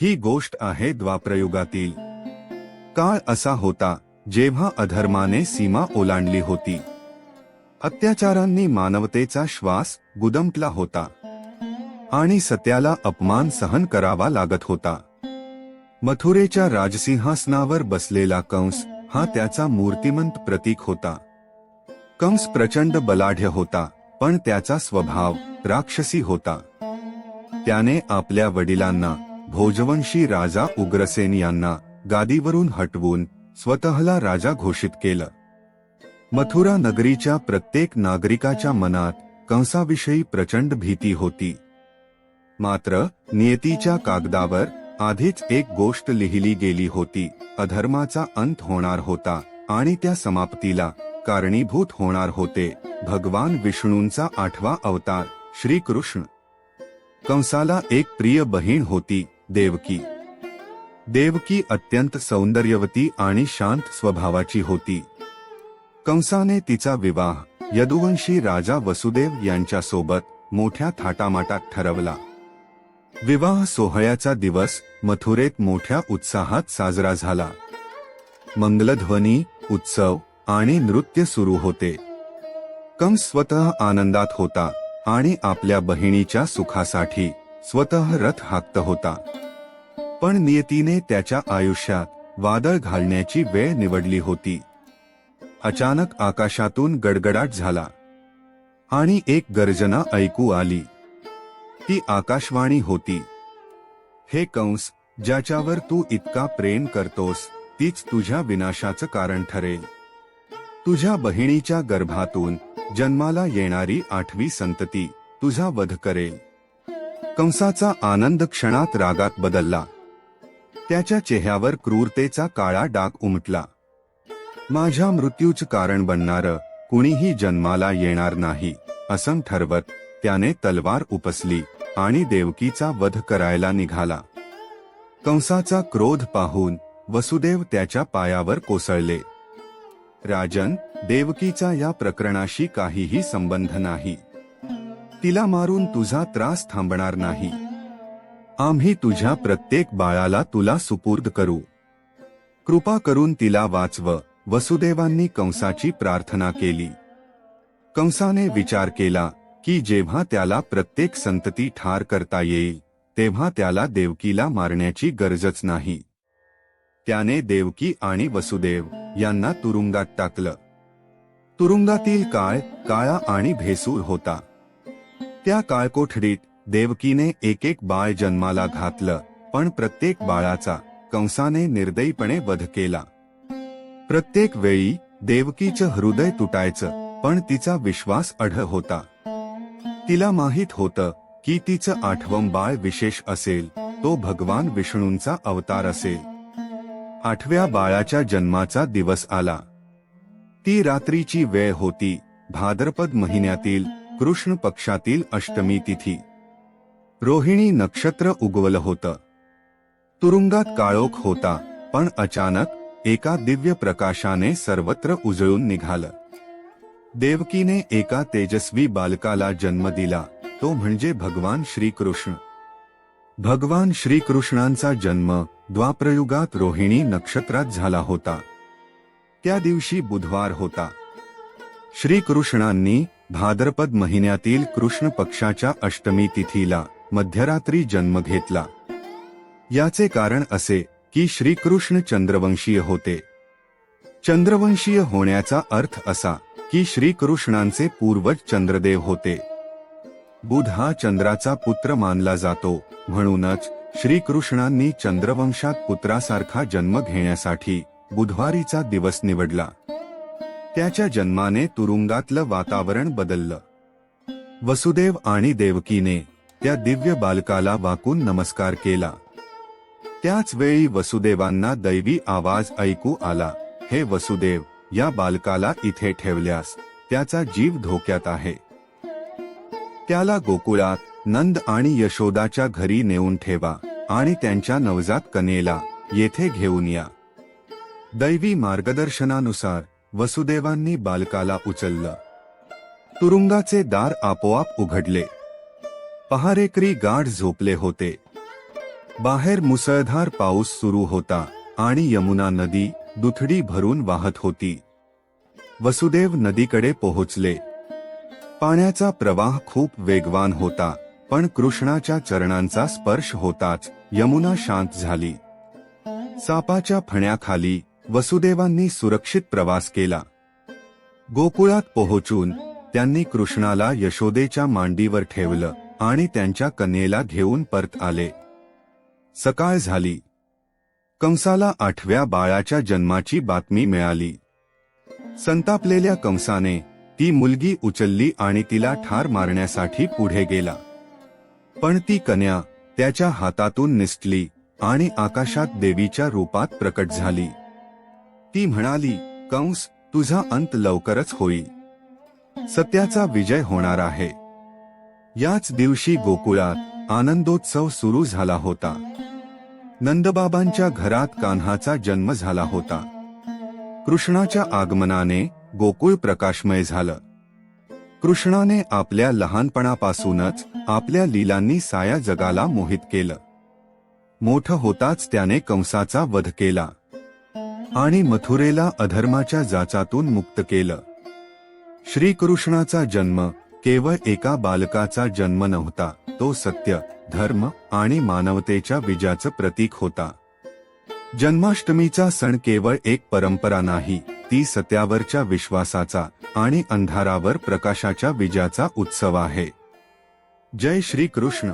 ही गोष्ट आहे द्वाप्रयुगातील. काळ असा होता जेव्हा अधर्माने सीमा ओलांडली होती. अत्याचारांनी मानवतेचा श्वास गुदमटला होता. आणि सत्याला अपमान सहन करावा लागत होता. मथुरेच्या राजसिंहासनावर बसलेला कंस हा त्याचा मूर्तिमंत प्रतीक होता. कंस प्रचंड बलाढ्य होता पण त्याचा स्वभाव राक्षसी होता. त्याने आपल्या वडिलांना भोजवंशी राजा उग्रसेन यांना गादीवरून हटवून स्वतःला राजा घोषित केलं. मथुरा नगरीच्या प्रत्येक नागरिकाच्या मनात कंसाविषयी प्रचंड भीती होती. मात्र नियतीच्या कागदावर आधीच एक गोष्ट लिहिली गेली होती अधर्माचा अंत होणार होता आणि त्या समाप्तीला कारणीभूत होणार होते भगवान विष्णूंचा आठवा अवतार श्रीकृष्ण. कंसाला एक प्रिय बहीण होती देवकी. देवकी अत्यंत सौंदर्यवती आणि शांत स्वभावाची होती. कंसाने तिचा विवाह यदुवंशी राजा वसुदेव यांच्यासोबत मोठ्या थाटामाटात ठरवला. विवाह सोहळ्याचा दिवस मथुरेत मोठ्या उत्साहात साजरा झाला. मंगलध्वनी उत्सव आणि नृत्य सुरू होते. कंस स्वतः आनंदात होता आणि आपल्या बहिणीच्या सुखासाठी स्वतः रथ हाकत होता. पण नियतीने त्याच्या आयुष्यात वादळ घालण्याची वेळ निवडली होती. अचानक आकाशातून गडगडाट झाला. आणि एक गर्जना ऐकू आली. ती आकाशवाणी होती. हे कंस ज्याच्यावर तू इतका प्रेम करतोस तीच तुझ्या विनाशाचं कारण ठरेल. तुझ्या बहिणीच्या गर्भातून जन्माला येणारी आठवी संतती तुझा वध करेल. कंसाचा आनंद क्षणात रागात बदलला. त्याच्या चेहऱ्यावर क्रूरतेचा काळा डाग उमटला. माझ्या मृत्यूचं कारण बनणार कुणीही जन्माला येणार नाही असं ठरवत त्याने तलवार उपसली आणि देवकीचा वध करायला निघाला. कंसाचा क्रोध पाहून वसुदेव त्याच्या पायावर कोसळले. राजन देवकीचा या प्रकरणाशी काहीही संबंध नाही. तिला मारून तुझा त्रास थांबणार नाही. आम्ही तुझ्या प्रत्येक बाळाला तुला सुपूर्द करू. कृपा करून तिला वाचव. वसुदेवांनी कंसाची प्रार्थना केली. कंसाने विचार केला की जेव्हा त्याला प्रत्येक संतती ठार करता येईल तेव्हा त्याला देवकीला मारण्याची गरजच नाही. त्याने देवकी आणि वसुदेव यांना तुरुंगात टाकलं. तुरुंगातील काळ काळा आणि भेसूर होता. त्या काळकोठडीत देवकीने एक एक बाळ जन्माला घातलं पण प्रत्येक बाळाचा कंसाने निर्दयीपणे वध केला. प्रत्येक वेळी देवकीचं हृदय तुटायचं पण तिचा विश्वास अढ होता. तिला माहीत होतं की तिचं आठवं बाळ विशेष असेल तो भगवान विष्णूंचा अवतार असेल. आठव्या बाळाच्या जन्माचा दिवस आला. ती रात्रीची वेळ होती भाद्रपद महिन्यातील कृष्ण पक्षातील अष्टमी तिथी. रोहिणी नक्षत्र उगवलं होतं. तुरुंगात काळोख होता पण अचानक एका दिव्य प्रकाशाने सर्वत्र उजळून निघालं. देवकीने एका तेजस्वी बालकाला जन्म दिला तो म्हणजे भगवान श्रीकृष्ण. भगवान श्रीकृष्णांचा जन्म द्वाप्रयुगात रोहिणी नक्षत्रात झाला होता. त्या दिवशी बुधवार होता. श्रीकृष्णांनी भाद्रपद महिन्यातील कृष्ण पक्षाच्या अष्टमी तिथीला मध्यरात्री जन्म घेतला. याचे कारण असे की श्रीकृष्ण चंद्रवंशीय होते. चंद्रवंशीय होण्याचा अर्थ असा की श्रीकृष्णांचे पूर्वज चंद्रदेव होते. बुध हा चंद्राचा पुत्र मानला जातो म्हणूनच श्रीकृष्णांनी चंद्रवंशात पुत्रासारखा जन्म घेण्यासाठी बुधवारीचा दिवस निवडला. त्याच्या जन्माने तुरुंगातलं वातावरण बदललं. वसुदेव आणि देवकीने त्या दिव्य बालकाला वाकून नमस्कार केला. त्याच वेळी वसुदेवांना दैवी आवाज ऐकू आला हे वसुदेव या बालकाला इथे ठेवल्यास त्याचा जीव धोक्यात आहे. त्याला गोकुळात नंद आणि यशोदाच्या घरी नेऊन ठेवा आणि त्यांच्या नवजात कनेला येथे घेऊन या. दैवी मार्गदर्शनानुसार वसुदेवांनी बालकाला उचललं. तुरुंगाचे दार आपोआप उघडले. पहारेकरी गाढ झोपले होते. बाहेर मुसळधार पाऊस सुरू होता आणि यमुना नदी दुथडी भरून वाहत होती. वसुदेव नदीकडे पोहोचले. पाण्याचा प्रवाह खूप वेगवान होता पण कृष्णाच्या चरणांचा स्पर्श होताच यमुना शांत झाली. सापाच्या फण्याखाली वसुदेवांनी सुरक्षित प्रवास केला. गोकुळात पोहोचून त्यांनी कृष्णाला यशोदेच्या मांडीवर ठेवलं. आणि त्यांच्या कन्येला घेऊन परत आले. सकाळ झाली. कंसाला आठव्या बाळाच्या जन्माची बातमी मिळाली. संतापलेल्या कंसाने ती मुलगी उचलली आणि तिला ठार मारण्यासाठी पुढे गेला. पण ती कन्या त्याच्या हातातून निसटली आणि आकाशात देवीच्या रूपात प्रकट झाली. ती म्हणाली कंस तुझा अंत लवकरच होईल. सत्याचा विजय होणार आहे. याच दिवशी गोकुळात आनंदोत्सव सुरू झाला होता. नंदबाबांच्या घरात कान्हाचा जन्म झाला होता. कृष्णाच्या आगमनाने गोकुळ प्रकाशमय झालं. कृष्णाने आपल्या लहानपणापासूनच आपल्या लीलांनी साया जगाला मोहित केलं. मोठं होताच त्याने कंसाचा वध केला. आणि मथुरेला अधर्माच्या जाचातून मुक्त केलं. श्रीकृष्णाचा जन्म केवळ एका बालकाचा जन्म नव्हता तो सत्य धर्म आणि मानवतेच्या विजयाचं प्रतीक होता. जन्माष्टमीचा सण केवळ एक परंपरा नाही ती सत्यावरच्या विश्वासाचा आणि अंधारावर प्रकाशाच्या विजयाचा उत्सव आहे. जय श्री कृष्ण